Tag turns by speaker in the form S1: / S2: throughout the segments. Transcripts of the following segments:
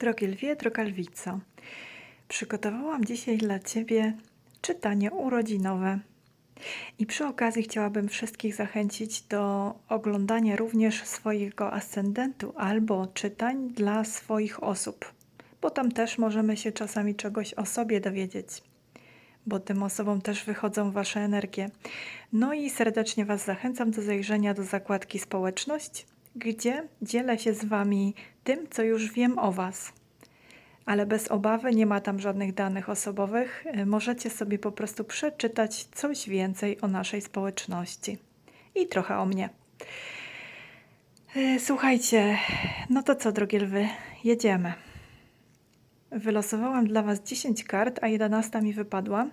S1: Drogie lwie, droga lwico, przygotowałam dzisiaj dla Ciebie czytanie urodzinowe. I przy okazji chciałabym wszystkich zachęcić do oglądania również swojego ascendentu albo czytań dla swoich osób, bo tam też możemy się czasami czegoś o sobie dowiedzieć, bo tym osobom też wychodzą Wasze energie. No i serdecznie Was zachęcam do zajrzenia do zakładki Społeczność, gdzie dzielę się z Wami tym, co już wiem o Was. Ale bez obawy nie ma tam żadnych danych osobowych. Y, Możecie sobie po prostu przeczytać coś więcej o naszej społeczności i trochę o mnie. Y, Słuchajcie, no to co, drogie lwy, jedziemy. Wylosowałam dla Was 10 kart, a 11 mi wypadła.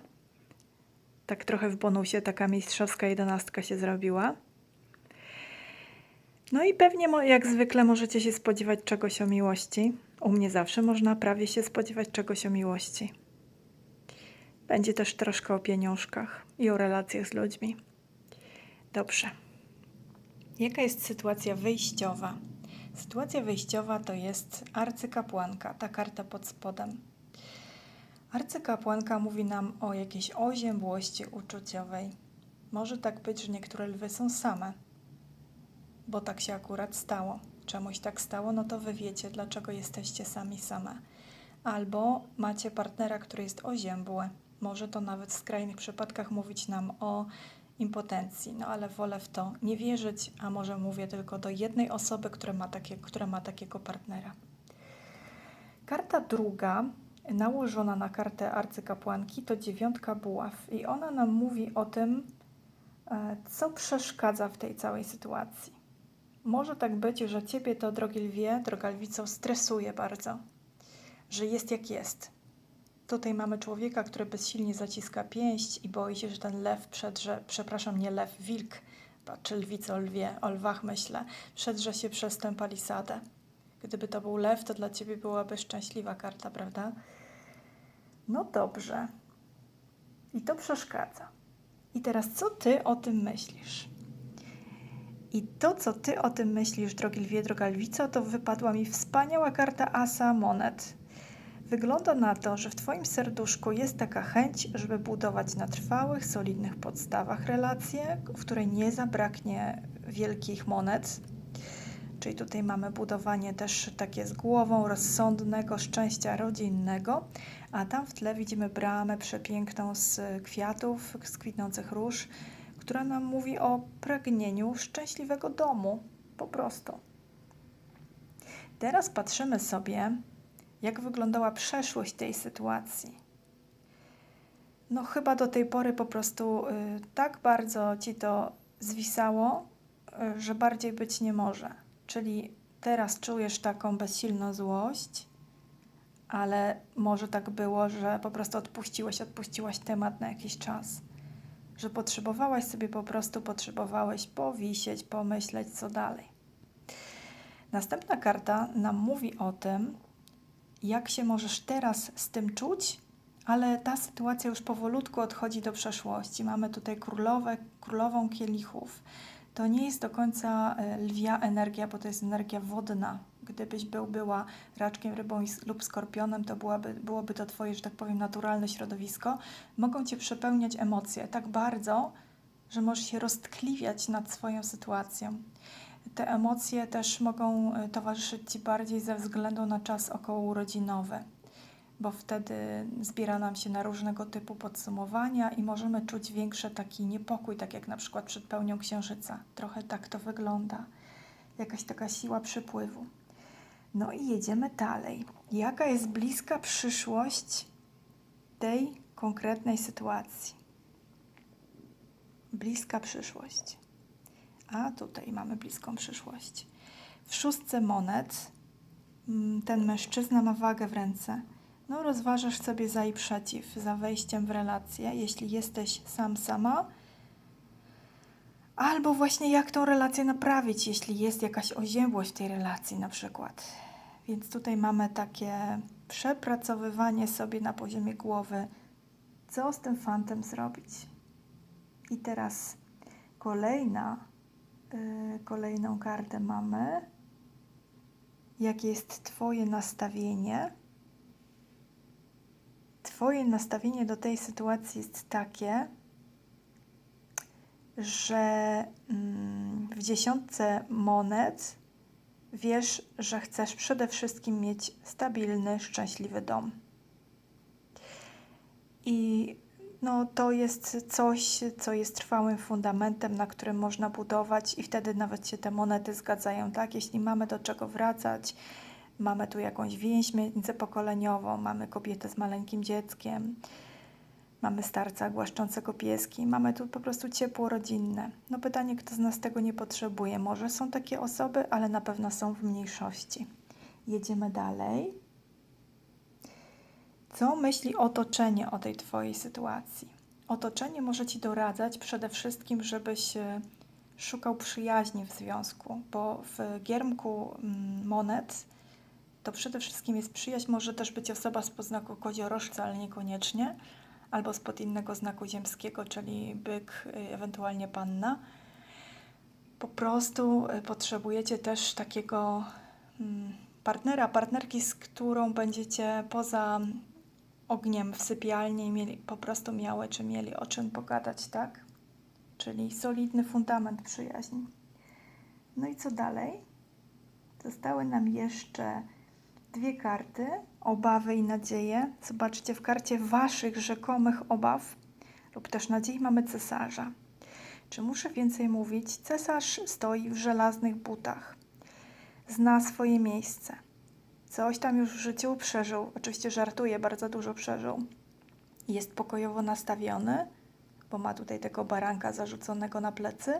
S1: Tak trochę w bonusie taka mistrzowska jedenastka się zrobiła. No i pewnie jak zwykle możecie się spodziewać czegoś o miłości. U mnie zawsze można prawie się spodziewać czegoś o miłości. Będzie też troszkę o pieniążkach i o relacjach z ludźmi. Dobrze. Jaka jest sytuacja wyjściowa? Sytuacja wyjściowa to jest arcykapłanka, ta karta pod spodem. Arcykapłanka mówi nam o jakiejś oziębłości uczuciowej. Może tak być, że niektóre lwy są same, bo tak się akurat stało. Czemuś tak stało, no to wy wiecie, dlaczego jesteście sami same. Albo macie partnera, który jest oziębły. Może to nawet w skrajnych przypadkach mówić nam o impotencji, no ale wolę w to nie wierzyć, a może mówię tylko do jednej osoby, która ma, takie, która ma takiego partnera. Karta druga, nałożona na kartę arcykapłanki, to dziewiątka buław i ona nam mówi o tym, e, co przeszkadza w tej całej sytuacji. Może tak być, że ciebie to, drogi lwie, droga lwico, stresuje bardzo, że jest jak jest. Tutaj mamy człowieka, który bezsilnie zaciska pięść i boi się, że ten lew przedrze, przepraszam, nie lew, wilk, czy lwico, o lwie, o lwach myślę, przedrze się przez tę palisadę. Gdyby to był lew, to dla ciebie byłaby szczęśliwa karta, prawda? No dobrze. I to przeszkadza. I teraz co ty o tym myślisz? I to, co ty o tym myślisz, drogi lwie, droga lwico, to wypadła mi wspaniała karta Asa Monet. Wygląda na to, że w twoim serduszku jest taka chęć, żeby budować na trwałych, solidnych podstawach relacje, w której nie zabraknie wielkich monet. Czyli tutaj mamy budowanie też takie z głową rozsądnego szczęścia rodzinnego, a tam w tle widzimy bramę przepiękną z kwiatów, z kwitnących róż, która nam mówi o pragnieniu szczęśliwego domu, po prostu. Teraz patrzymy sobie, jak wyglądała przeszłość tej sytuacji. No, chyba do tej pory po prostu y, tak bardzo ci to zwisało, y, że bardziej być nie może. Czyli teraz czujesz taką bezsilną złość, ale może tak było, że po prostu odpuściłeś, odpuściłaś temat na jakiś czas że potrzebowałaś sobie po prostu, potrzebowałeś powisieć, pomyśleć, co dalej. Następna karta nam mówi o tym, jak się możesz teraz z tym czuć, ale ta sytuacja już powolutku odchodzi do przeszłości. Mamy tutaj królowe, królową kielichów. To nie jest do końca e, lwia energia, bo to jest energia wodna. Gdybyś był, była raczkiem, rybą lub skorpionem, to byłaby, byłoby to Twoje, że tak powiem, naturalne środowisko. Mogą Cię przepełniać emocje tak bardzo, że możesz się roztkliwiać nad swoją sytuacją. Te emocje też mogą e, towarzyszyć Ci bardziej ze względu na czas okołourodzinowy, bo wtedy zbiera nam się na różnego typu podsumowania i możemy czuć większy taki niepokój, tak jak na przykład przed pełnią księżyca. Trochę tak to wygląda. Jakaś taka siła przypływu. No i jedziemy dalej. Jaka jest bliska przyszłość tej konkretnej sytuacji? Bliska przyszłość. A tutaj mamy bliską przyszłość. W szóstce monet mm, ten mężczyzna ma wagę w ręce. No, rozważasz sobie za i przeciw, za wejściem w relację, jeśli jesteś sam, sama, albo właśnie jak tą relację naprawić, jeśli jest jakaś oziębłość w tej relacji, na przykład. Więc tutaj mamy takie przepracowywanie sobie na poziomie głowy, co z tym fantem zrobić. I teraz kolejna, yy, kolejną kartę mamy. jakie jest Twoje nastawienie. Twoje nastawienie do tej sytuacji jest takie, że mm, w dziesiątce monet wiesz, że chcesz przede wszystkim mieć stabilny, szczęśliwy dom. I no, to jest coś, co jest trwałym fundamentem, na którym można budować, i wtedy nawet się te monety zgadzają, tak? Jeśli mamy do czego wracać, mamy tu jakąś więź międzypokoleniową, mamy kobietę z maleńkim dzieckiem, mamy starca głaszczącego pieski, mamy tu po prostu ciepło rodzinne. No pytanie, kto z nas tego nie potrzebuje? Może są takie osoby, ale na pewno są w mniejszości. Jedziemy dalej. Co myśli otoczenie o tej Twojej sytuacji? Otoczenie może Ci doradzać przede wszystkim, żebyś e, szukał przyjaźni w związku, bo w giermku mm, monet to przede wszystkim jest przyjaźń, może też być osoba z poznaku koziorożca, ale niekoniecznie, albo spod innego znaku ziemskiego, czyli byk, y, ewentualnie panna. Po prostu y, potrzebujecie też takiego mm, partnera, partnerki, z którą będziecie poza ogniem w sypialni mieli, po prostu miały czy mieli o czym pogadać, tak? Czyli solidny fundament przyjaźni. No i co dalej? Zostały nam jeszcze dwie karty, obawy i nadzieje. Zobaczcie, w karcie waszych rzekomych obaw lub też nadziei mamy cesarza. Czy muszę więcej mówić? Cesarz stoi w żelaznych butach. Zna swoje miejsce. Coś tam już w życiu przeżył. Oczywiście żartuje, bardzo dużo przeżył. Jest pokojowo nastawiony, bo ma tutaj tego baranka zarzuconego na plecy,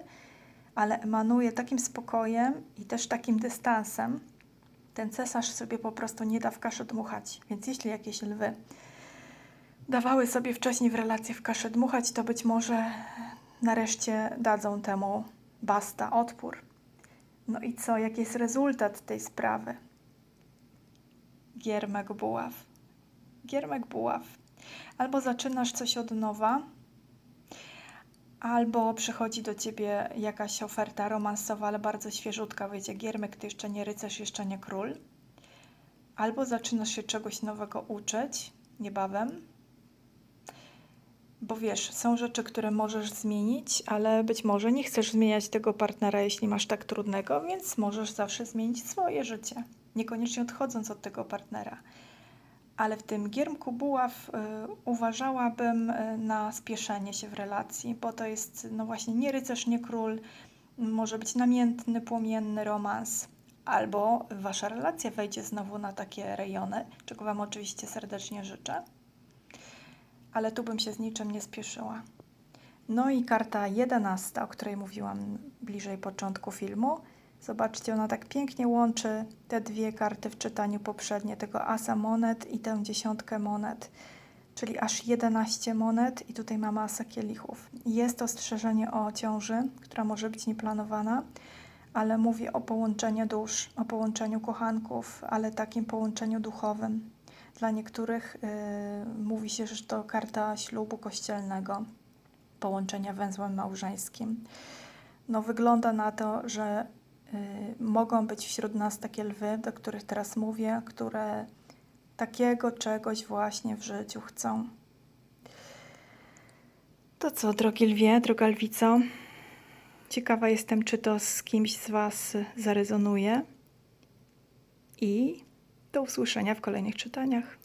S1: ale emanuje takim spokojem i też takim dystansem, ten cesarz sobie po prostu nie da w kaszę dmuchać. Więc jeśli jakieś lwy dawały sobie wcześniej w relacji w kaszę dmuchać, to być może nareszcie dadzą temu basta odpór. No i co? Jaki jest rezultat tej sprawy? Giermek buław. Giermek buław. Albo zaczynasz coś od nowa, Albo przychodzi do ciebie jakaś oferta romansowa, ale bardzo świeżutka, wiecie, giermek, ty jeszcze nie rycerz, jeszcze nie król. Albo zaczynasz się czegoś nowego uczyć niebawem, bo wiesz, są rzeczy, które możesz zmienić, ale być może nie chcesz zmieniać tego partnera, jeśli masz tak trudnego, więc możesz zawsze zmienić swoje życie, niekoniecznie odchodząc od tego partnera ale w tym giermku buław y, uważałabym y, na spieszenie się w relacji, bo to jest no właśnie nie rycerz, nie król, może być namiętny, płomienny romans, albo wasza relacja wejdzie znowu na takie rejony, czego wam oczywiście serdecznie życzę. Ale tu bym się z niczym nie spieszyła. No i karta jedenasta, o której mówiłam bliżej początku filmu, Zobaczcie, ona tak pięknie łączy te dwie karty w czytaniu poprzednie, tego asa monet i tę dziesiątkę monet, czyli aż 11 monet i tutaj mamy asa kielichów. Jest ostrzeżenie o ciąży, która może być nieplanowana, ale mówi o połączeniu dusz, o połączeniu kochanków, ale takim połączeniu duchowym. Dla niektórych yy, mówi się, że to karta ślubu kościelnego, połączenia węzłem małżeńskim. No, wygląda na to, że mogą być wśród nas takie lwy, do których teraz mówię, które takiego czegoś właśnie w życiu chcą. To co, drogi lwie, droga lwico? Ciekawa jestem, czy to z kimś z Was zarezonuje. I do usłyszenia w kolejnych czytaniach.